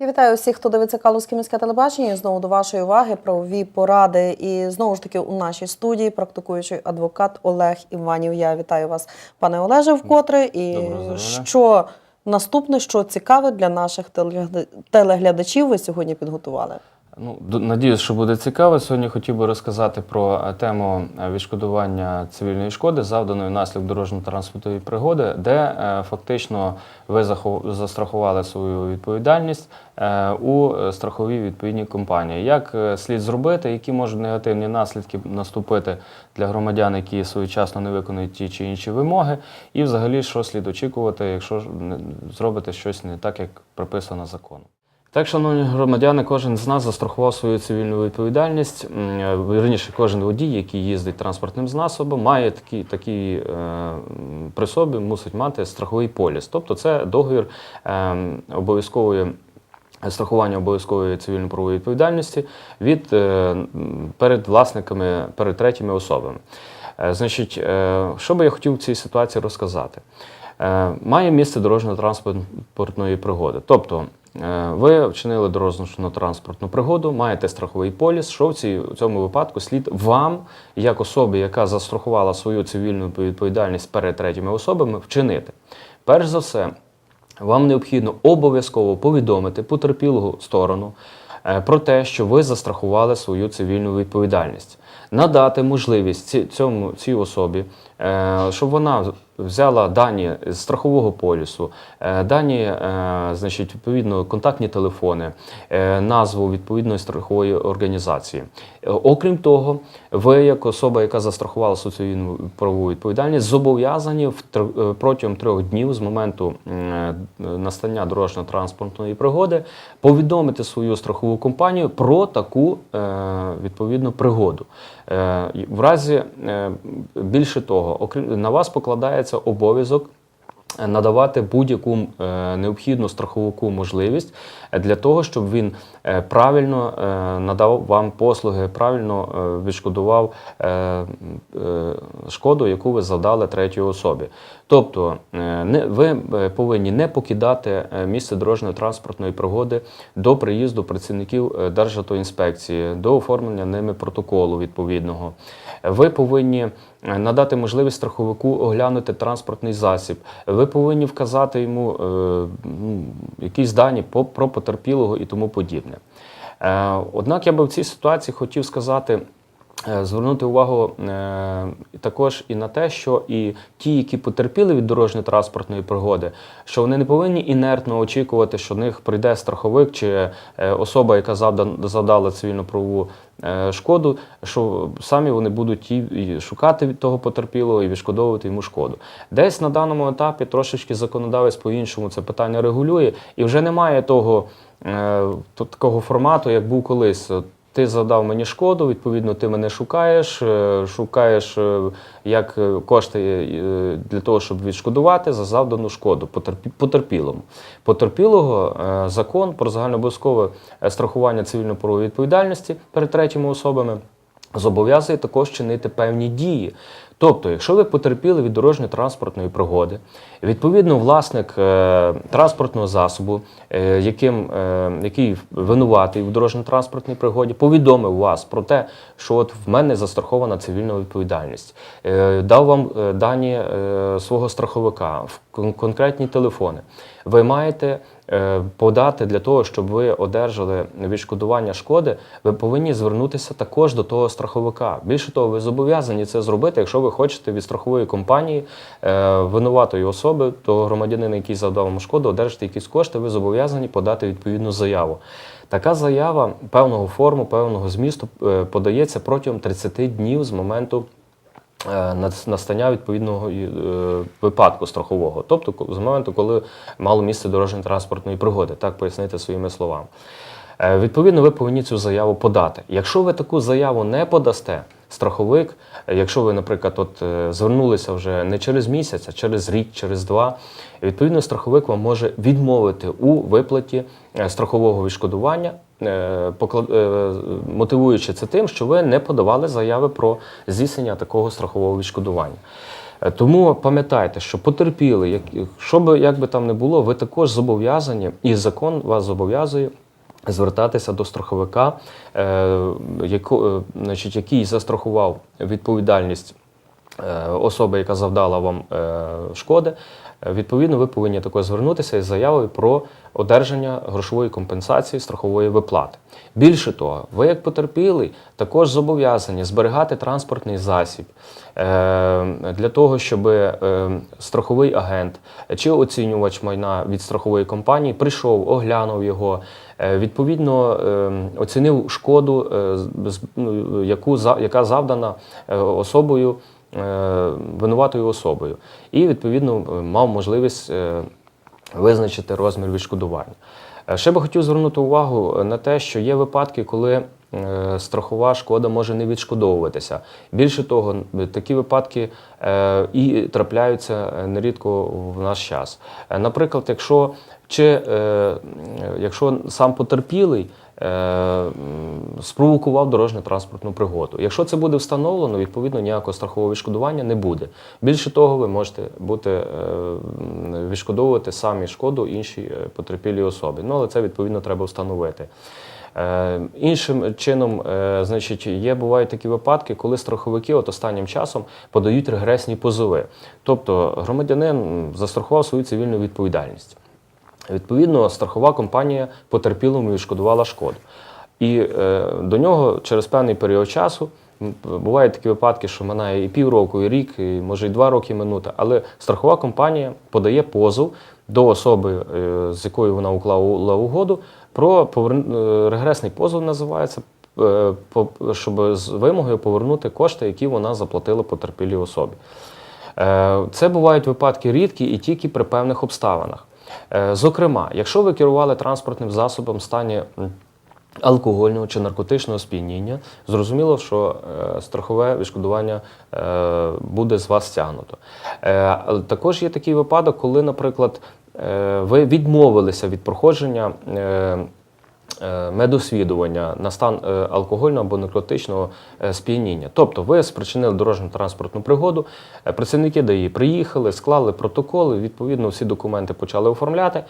Вітаю всіх, хто дивиться Калузьке міське телебачення. І Знову до вашої уваги правові поради. І знову ж таки у нашій студії практикуючий адвокат Олег Іванів. Я вітаю вас, пане Олеже, вкотре. І Доброго що наступне, що цікаве для наших телегляда- телеглядачів, ви сьогодні підготували. Ну, надіюсь, що буде цікаво. Сьогодні хотів би розказати про е, тему е, відшкодування цивільної шкоди, завданої внаслідок дорожньо-транспортної пригоди, де е, фактично ви застрахували свою відповідальність у страховій відповідній компанії. Як слід зробити, які можуть негативні наслідки наступити для громадян, які своєчасно не виконують ті чи інші вимоги, і взагалі що слід очікувати, якщо зробите щось не так, як прописано законом. Так, шановні громадяни, кожен з нас застрахував свою цивільну відповідальність. Е, Вірніше, кожен водій, який їздить транспортним засобом, має такі, такі е, при собі, мусить мати страховий поліс. Тобто це договір е, обов'язкової. Страхування обов'язкової цивільно-правової відповідальності від е, перед власниками, перед третіми особами. Е, Значить, що би я хотів в цій ситуації розказати? Має місце дорожньо-транспортної пригоди. Тобто, ви вчинили дорожньо-транспортну пригоду, маєте страховий поліс. Що в цій- в цьому випадку слід вам, як особі, яка застрахувала свою цивільну відповідальність перед третіми особами, вчинити? Перш за все, вам необхідно обов'язково повідомити потерпілу сторону е, про те, що ви застрахували свою цивільну відповідальність, надати можливість цьому цій особі, е, щоб вона взяла дані з страхового полісу, е, дані, е, значить, відповідно, контактні телефони, е, назву відповідної страхової організації. Окрім того, ви, як особа, яка застрахувала свою цивільну правову відповідальність, зобов'язані протягом трьох днів з моменту настання дорожньо-транспортної пригоди повідомити свою страхову компанію про таку відповідну пригоду. В разі більше того, на вас покладається обов'язок. е, Надавати будь-яку е, необхідну страхову можливість для того, щоб він е, правильно надав вам послуги, правильно відшкодував шкоду, яку ви завдали третій особі. Тобто, ви повинні не покидати місце дорожньо-транспортної пригоди до приїзду працівників Державтоінспекції, до оформлення ними протоколу відповідного. Ви повинні надати можливість страховику оглянути транспортний засіб. Ви повинні вказати йому е, ну, якісь дані про потерпілого і тому подібне. Е, Однак я би в цій ситуації хотів сказати. Е, Звернути увагу е, також і на те, що і ті, які потерпіли від дорожньо-транспортної пригоди, що вони не повинні інертно очікувати, що в них прийде страховик чи е, особа, яка завдала цивільно-правову е, шкоду, що самі вони будуть і, шукати від того потерпілого і відшкодовувати йому шкоду. Десь на даному етапі трошечки законодавець по-іншому це питання регулює, і вже немає того такого формату, як був колись. Ти завдав мені шкоду, відповідно, ти мене шукаєш, е, шукаєш е, як е, кошти для того, щоб відшкодувати за завдану шкоду потерпі- потерпілому. Потерпілого закон про загальнообов'язкове страхування цивільно-правової відповідальності перед третіми особами зобов'язує також чинити певні дії. Тобто, якщо ви потерпіли від дорожньо-транспортної пригоди, відповідно, власник е, транспортного засобу, е, яким, е, який винуватий в дорожньо-транспортній пригоді, повідомив вас про те, що от в мене застрахована цивільна відповідальність, е, дав вам е, дані е, свого страховика, в конкретні телефони. Ви маєте е, подати для того, щоб ви одержали відшкодування шкоди, ви повинні звернутися також до того страховика. Більше того, ви зобов'язані це зробити, якщо ви хочете від страхової компанії е, винуватої особи, того громадянина, який завдав вам шкоду, одержати якісь кошти, ви зобов'язані подати відповідну заяву. Така заява певного форму, певного змісту е, подається протягом 30 днів з моменту е, настання відповідного е, випадку страхового, тобто з моменту, коли мало місце дорожньо-транспортної пригоди, так пояснити своїми словами. Е, Відповідно, ви повинні цю заяву подати. Якщо ви таку заяву не подасте, страховик, якщо ви, наприклад, от, е, звернулися вже не через місяць, а через рік, через два, відповідно, страховик вам може відмовити у виплаті е, страхового відшкодування, е, мотивуючи це тим, що ви не подавали заяви про здійснення такого страхового відшкодування. Тому пам'ятайте, що потерпіли, як, що би як би там не було, ви також зобов'язані, і закон вас зобов'язує звертатися до страховика, е, яко, е, значить, який застрахував відповідальність е, особи, яка завдала вам шкоди. Відповідно, ви повинні також звернутися із заявою про одержання грошової компенсації страхової виплати. Більше того, ви як потерпілий також зобов'язані зберігати транспортний засіб е, для того, щоб е, страховий агент чи оцінювач майна від страхової компанії прийшов, оглянув його, е, відповідно оцінив шкоду, ну, яку, яка завдана особою винуватою особою, і відповідно е, мав можливість е, визначити розмір відшкодування. Е, Ще би хотів звернути увагу на те, що є випадки, коли е, страхова шкода може не відшкодовуватися. Більше того, такі випадки е, і трапляються е, нерідко в наш час. Е, Наприклад, якщо чи е, якщо сам потерпілий е, спровокував дорожньо-транспортну пригоду. Якщо це буде встановлено, відповідно ніякого страхового відшкодування не буде. Більше того, ви можете бути е, відшкодовувати самі шкоду іншій е, потерпілій особі. Ну, але це відповідно треба встановити. Е, Іншим чином, е, значить, є бувають такі випадки, коли страховики от останнім часом подають регресні позови. Тобто громадянин застрахував свою цивільну відповідальність. Відповідно, страхова компанія потерпілому відшкодувала шкоду. І е, до нього через певний період часу бувають такі випадки, що минає і півроку, і рік, і може і два роки минути. Але страхова компанія подає позов до особи, е, з якою вона уклала угоду, про е, регресний позов називається. е, Щоб з вимогою повернути кошти, які вона заплатила потерпілій особі. Е, Це бувають випадки рідкі і тільки при певних обставинах. Зокрема, якщо ви керували транспортним засобом в стані алкогольного чи наркотичного сп'яніння, зрозуміло, що страхове відшкодування буде з вас стягнуто. Також є такий випадок, коли, наприклад, ви відмовилися від проходження. е, е, медосвідування на стан е, алкогольного або наркотичного е, сп'яніння. Тобто ви спричинили дорожню транспортну пригоду, е, працівники ДАІ приїхали, склали протоколи, відповідно всі документи почали оформляти.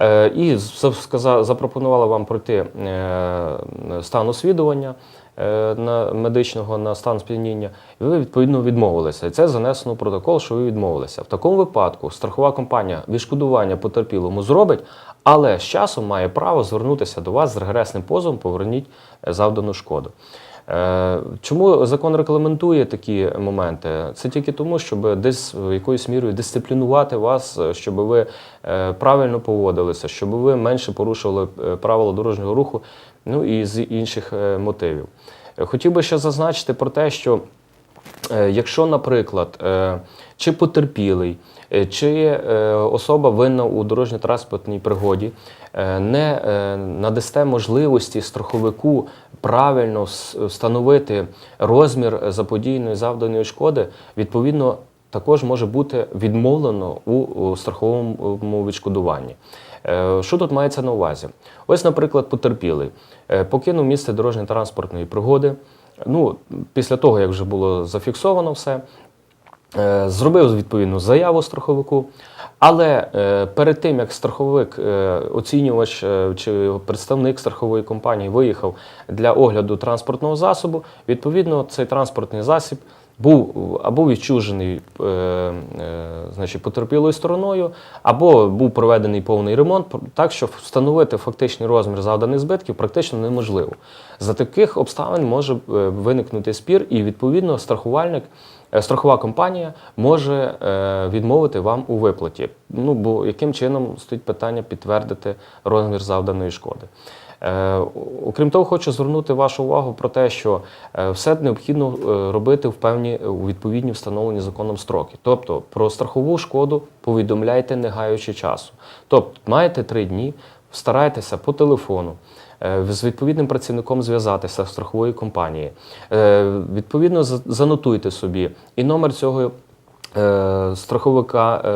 Е, І за- сказа- запропонували вам пройти е, стан освідування е, на медичного на стан сп'яніння, і ви відповідно відмовилися. І це занесено в протокол, що ви відмовилися. В такому випадку страхова компанія відшкодування потерпілому зробить, але з часом має право звернутися до вас з регресним позовом, поверніть завдану шкоду. Е, Чому закон регламентує такі моменти? Це тільки тому, щоб десь якоюсь мірою дисциплінувати вас, е, щоб ви е, правильно поводилися, щоб ви менше порушували правила дорожнього руху, ну і з інших мотивів. Хотів би ще зазначити про те, що Якщо, наприклад, е, чи потерпілий, е, чи е, особа винна у дорожньо-транспортній пригоді, е, не е, надасте можливості страховику правильно встановити розмір заподіяної завданої шкоди, відповідно, також може бути відмовлено у, страховому відшкодуванні. Е, Що тут мається на увазі? Ось, наприклад, потерпілий е, покинув місце дорожньо-транспортної пригоди. Ну, після того, як вже було зафіксовано все, е, зробив відповідну заяву страховику. Але е, перед тим, як страховик, е, оцінювач чи представник страхової компанії виїхав для огляду транспортного засобу, відповідно, цей транспортний засіб був або відчужений е, е, значить, потерпілою стороною, або був проведений повний ремонт, так що встановити фактичний розмір завданих збитків практично неможливо. За таких обставин може е, виникнути спір, і відповідно страхувальник. Е, Страхова компанія може е, відмовити вам у виплаті. Ну бо яким чином стоїть питання підтвердити розмір завданої шкоди. Е, Окрім того, хочу звернути вашу увагу про те, що все необхідно робити в певні у відповідні встановлені законом строки. Тобто про страхову шкоду повідомляйте не гаючи часу. Тобто маєте три дні, старайтеся по телефону. Е, З відповідним працівником зв'язатися страхової компанії. Е, Відповідно, за- занотуйте собі і номер цього страховика е,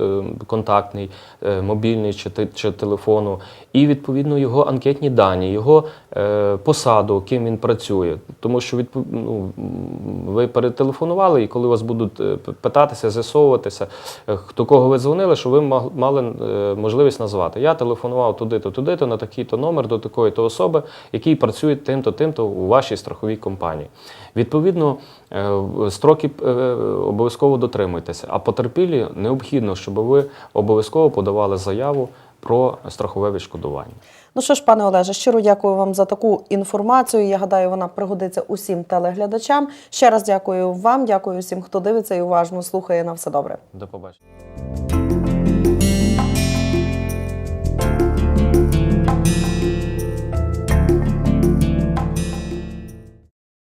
е, контактний, е, мобільний чи, чи телефону, і відповідно його анкетні дані, його е, посаду, ким він працює. Тому що ну, ви перетелефонували, і коли вас будуть е, питатися, з'ясовуватися, е, хто кого ви дзвонили, що ви мали е, можливість назвати. Я телефонував туди-то, туди-то, на такий-то номер до такої-то особи, який працює тим-то, тим-то у вашій страховій компанії. Відповідно, е, строки е, обов'язково дотримуйтеся, а потерпілі необхідно, щоб ви обов'язково подавали заяву про страхове відшкодування. Ну що ж, пане Олеже, щиро дякую вам за таку інформацію. Я гадаю, вона пригодиться усім телеглядачам. Ще раз дякую вам, дякую всім, хто дивиться і уважно слухає. На все добре. До побачення.